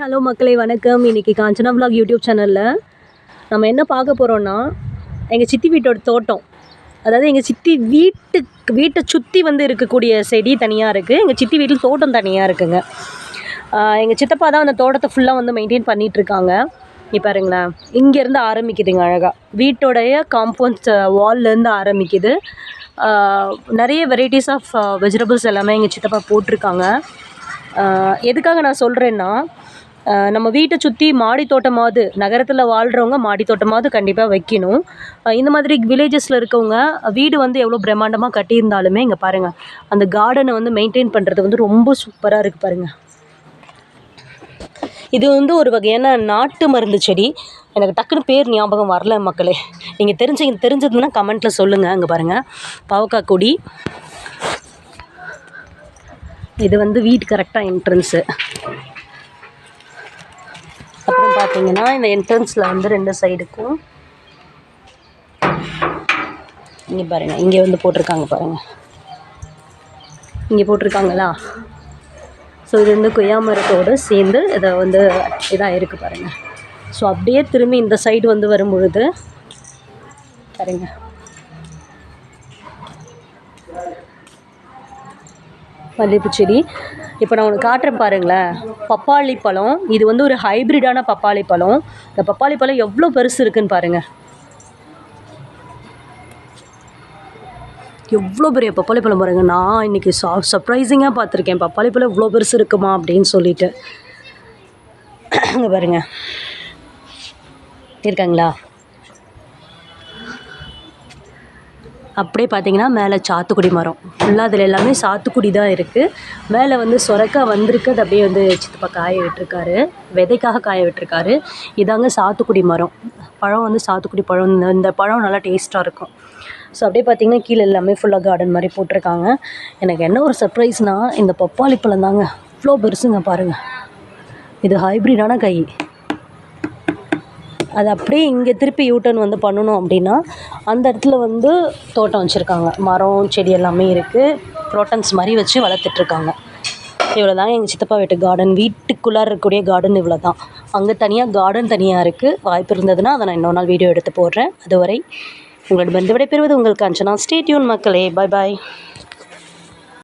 Hello மக்களை வணக்கம். இன்றைக்கி காஞ்சனா விலாக் யூடியூப் சேனலில் நம்ம என்ன பார்க்க போகிறோன்னா எங்கள் சித்தி வீட்டோட தோட்டம். அதாவது எங்கள் சித்தி வீட்டுக்கு வீட்டை சுற்றி வந்து இருக்கக்கூடிய செடி தனியாக இருக்குது எங்கள் சித்தி வீட்டில் தோட்டம் தனியாக இருக்குங்க. எங்கள் சித்தப்பா தான் அந்த தோட்டத்தை ஃபுல்லாக வந்து மெயின்டைன் பண்ணிகிட்ருக்காங்க இப்போ பாருங்களேன். இங்கேருந்து ஆரம்பிக்குதுங்க அழகாக வீட்டோடைய காம்பவுண்ட் வால்லேருந்து ஆரம்பிக்குது. நிறைய வெரைட்டிஸ் ஆஃப் வெஜிடபிள்ஸ் எல்லாமே எங்கள் சித்தப்பா போட்டிருக்காங்க. எதுக்காக நான் சொல்கிறேன்னா நம்ம வீட்டை சுற்றி மாடி தோட்டமாவது நகரத்தில் வாழ்கிறவங்க மாடி தோட்டமாவது கண்டிப்பாக வைக்கணும் இந்த மாதிரி வில்லேஜஸில் இருக்கவங்க வீடு வந்து எவ்வளோ பிரம்மாண்டமாக கட்டியிருந்தாலுமே இங்கே பாருங்கள் அந்த கார்டனை வந்து மெயின்டைன் பண்ணுறது வந்து ரொம்ப சூப்பராக இருக்குது பாருங்கள் இது வந்து ஒரு வகையான நாட்டு மருந்து செடி. எனக்கு டக்குன்னு பேர் ஞாபகம் வரல மக்களே. நீங்கள் தெரிஞ்சு தெரிஞ்சதுன்னா கமெண்ட்டில் சொல்லுங்கள் அங்கே பாருங்கள் பாவக்காய் கொடி. இது வந்து வீட்டு கரெக்டாக என்ட்ரன்ஸு பார்த்தீங்கன்னா இந்த என்ட்ரன்ஸில் வந்து ரெண்டு சைடுக்கும் இங்கே பாருங்கள் இங்கே வந்து போட்டிருக்காங்க பாருங்கள் இங்கே போட்டிருக்காங்களா? ஸோ இது வந்து கொய்யா மரத்தோடு சேர்ந்து இதை வந்து இதாக இருக்குது பாருங்கள் ஸோ அப்படியே திரும்பி இந்த சைடு வந்து வரும்பொழுது பாருங்க. மல்லிகைப்பூ செடி. இப்போ நான் உனக்கு காட்டுறேன் பாருங்களேன். பப்பாளி பழம் இது வந்து ஒரு ஹைப்ரிடான பப்பாளி பழம். இந்த பப்பாளி பழம் எவ்வளோ பெருசு இருக்குன்னு பாருங்கள் எவ்வளோ பெரிய பப்பாளி பழம் பாருங்க. நான் இன்றைக்கி சா சர்ப்ரைசிங்காக பார்த்துருக்கேன். பப்பாளி பழம் இவ்வளோ பெருசு இருக்குமா அப்படின்னு சொல்லிட்டு. அங்கே பாருங்க. இருக்காங்களா? அப்படியே பார்த்தீங்கன்னா மேலே சாத்துக்குடி மரம். ஃபுல்லாக அதில் எல்லாமே சாத்துக்குடி தான் இருக்குது மேலே வந்து சொரக்கா வந்திருக்கு அது அப்படியே வந்து சித்தப்பா காய விட்டுருக்காரு. விதைக்காக காய விட்டுருக்காரு. இதாங்க சாத்துக்குடி மரம். பழம் வந்து சாத்துக்குடி பழம். இந்த இந்த பழம் நல்லா டேஸ்ட்டாக இருக்கும். ஸோ அப்படியே பார்த்தீங்கன்னா கீழே எல்லாமே ஃபுல்லாக கார்டன் மாதிரி போட்டிருக்காங்க. எனக்கு என்ன ஒரு சர்ப்ரைஸ்னால் இந்த பப்பாளி பழம் தாங்க. இவ்வளோ பெருசுங்க பாருங்கள் இது ஹைப்ரிடான கை அது அப்படியே இங்கே திருப்பி யூட்டர்ன் வந்து பண்ணணும் அப்படின்னா அந்த இடத்துல வந்து தோட்டம் வச்சுருக்காங்க. மரம் செடி எல்லாமே இருக்குது ப்ரோட்டன்ஸ் மாதிரி வச்சு வளர்த்துட்ருக்காங்க. இவ்வளோ தான் எங்கள் சித்தப்பா வீட்டு கார்டன் வீட்டுக்குள்ளார இருக்கக்கூடிய கார்டன் இவ்வளோ தான் அங்கே தனியாக கார்டன் தனியாக இருக்குது வாய்ப்பு இருந்ததுன்னா அதை நான் இன்னொரு நாள் வீடியோ எடுத்து போடுறேன். அதுவரை உங்களிடம் விடைபெறுவது உங்களுக்கு அஞ்சனா ஸ்டேட்யூன் மக்களே. Bye bye